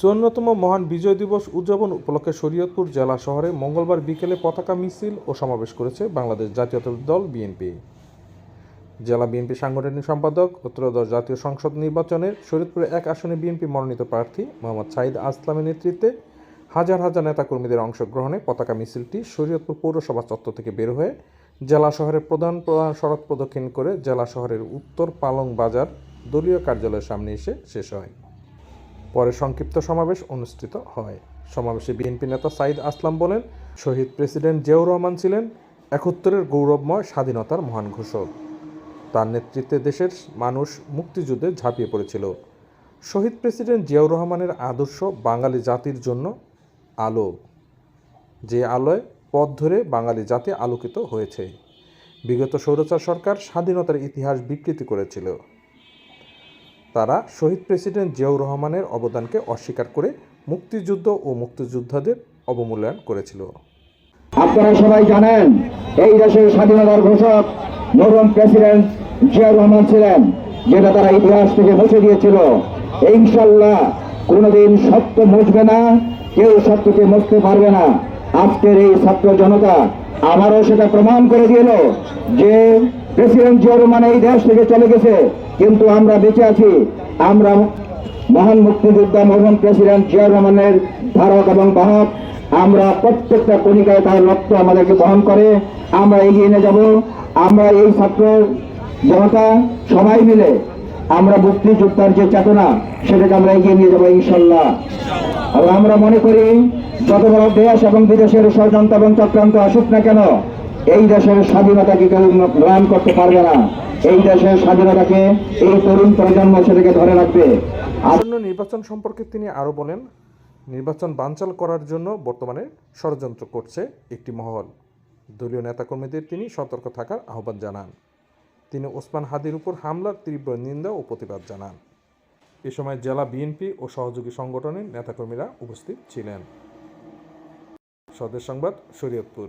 চুয়ান্নতম মহান বিজয় দিবস উদযাপন উপলক্ষে শরীয়তপুর জেলা শহরে মঙ্গলবার বিকেলে পতাকা, মিছিল ও সমাবেশ করেছে বাংলাদেশ জাতীয়তাবাদী দল বিএনপি। জেলা বিএনপি সাংগঠনিক সম্পাদক ও ত্রয়োদশ জাতীয় সংসদ নির্বাচনের শরীয়তপুরে এক আসনে বিএনপি মনোনীত প্রার্থী মোহাম্মদ সাইদ আসলামের নেতৃত্বে হাজার হাজার নেতাকর্মীদের অংশগ্রহণে পতাকা, মিছিলটি শরীয়তপুর পৌরসভা চত্বর থেকে বের হয়ে জেলা শহরের প্রধান প্রধান সড়ক প্রদক্ষিণ করে জেলা শহরের উত্তর পালং বাজার দলীয় কার্যালয়ের সামনে এসে শেষ হয়। পরে সংক্ষিপ্ত সমাবেশ অনুষ্ঠিত হয়। সমাবেশে বিএনপি নেতা সাইদ আসলাম বলেন, শহীদ প্রেসিডেন্ট জিয়াউর রহমান ছিলেন একত্তরের গৌরবময় স্বাধীনতার মহান ঘোষক। তার নেতৃত্বে দেশের মানুষ মুক্তিযুদ্ধে ঝাঁপিয়ে পড়েছিল। শহীদ প্রেসিডেন্ট জিয়াউর রহমানের আদর্শ বাঙালি জাতির জন্য আলো। যে আলোয় পথ ধরে বাঙালি জাতি আলোকিত হয়েছে। বিগত সৌরচার সরকার স্বাধীনতার ইতিহাস বিকৃতি করেছিল। তারা শহীদ প্রেসিডেন্ট জিয়াউর রহমানের অবদানকে অস্বীকার করে মুক্তিযুদ্ধ ও মুক্তিযোদ্ধাদের অবমূল্যায়ন করেছিল। আপনারা সবাই জানেন, এই দেশের স্বাধীনতার ঘোষক মরহুম প্রেসিডেন্ট জিয়া রহমান ছিলেন, যেটা তারা ইতিহাস থেকে মুছে দিয়েছিল। ইনশাল্লাহ কোনোদিন সত্য মুছবে না, কেউ সত্যকে মুছতে পারবে না। আজকের এই ছাত্র জনতা আবারও সেটা প্রমাণ করে দিল যে প্রেসিডেন্ট জিয়া রহমান এই দেশ থেকে চলে গেছে। কিন্তু আমরা বেঁচে আছি। আমরা মহান মুক্তিযোদ্ধা মরহুম প্রেসিডেন্ট জিয়া রহমানের ধারক এবং বাহক। আমরা প্রত্যেকটা কণিকায় তার রক্ত আমাদেরকে বহন করে। আমরা এগিয়ে নিয়ে যাব। আমরা এই ছাত্র জনতা সবাই মিলে আমরা মুক্তিযোদ্ধার যে চেতনা, সেটাকে আমরা এগিয়ে নিয়ে যাব ইনশাল্লাহ। আর আমরা মনে করি যত বড় দেশ এবং বিদেশের ষড়যন্ত্র এবং চক্রান্ত আসুক না কেন, এই দেশের স্বাধীনতাকে কেউ ম্লান করতে পারবে না? এই দেশের স্বাধীনতাকে এই তরুণ প্রজন্ম সেটাকে ধরে রাখবে। আসন্ন নির্বাচন সম্পর্কে তিনি আরও বলেন, নির্বাচন বানচাল করার জন্য বর্তমানে ষড়যন্ত্র করছে একটি মহল। দলীয় নেতাকর্মীদের তিনি সতর্ক থাকার আহ্বান জানান। তিনি ওসমান হাদির উপর হামলার তীব্র নিন্দা ও প্রতিবাদ জানান। এ সময় জেলা বিএনপি ও সহযোগী সংগঠনের নেতাকর্মীরা উপস্থিত ছিলেন। স্বদেশ সংবাদ শরীয়তপুর।